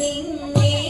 നിന്നെ